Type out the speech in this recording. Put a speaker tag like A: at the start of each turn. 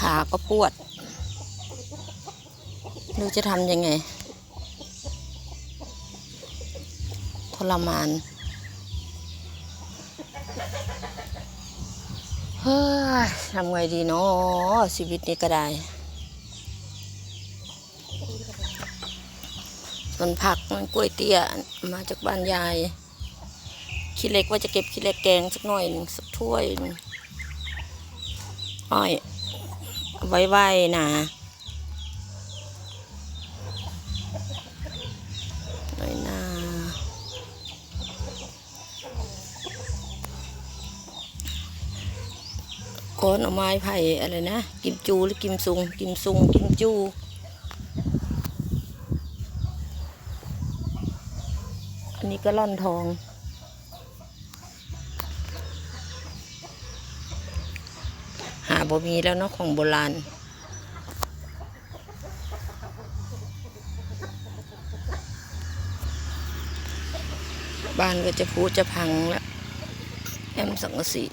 A: ขาก็ปวดรู้จะทำยังไง ทรมาน เฮ้ยทำไงดีเนาะชีวิตนี้ก็ได้ส่วนผักมันกล้วยเตี้ยมาจากบ้านยายขี้เล็กว่าจะเก็บขี้เล็กแกงสักหน่อยหนึ่งสักถ้วยหน่อ้อย ไว้ไว้นะหน่นาก้อนเอาไม้ไผ่อะไรนะ กิมจูหรือกิมซุง กิมซุง กิมจูอันนี้ก็ล่อนทอง หา บ่มีแล้วเนาะของโบราณบ้านก็จะพูจะพังแล้วแอมสังกะสี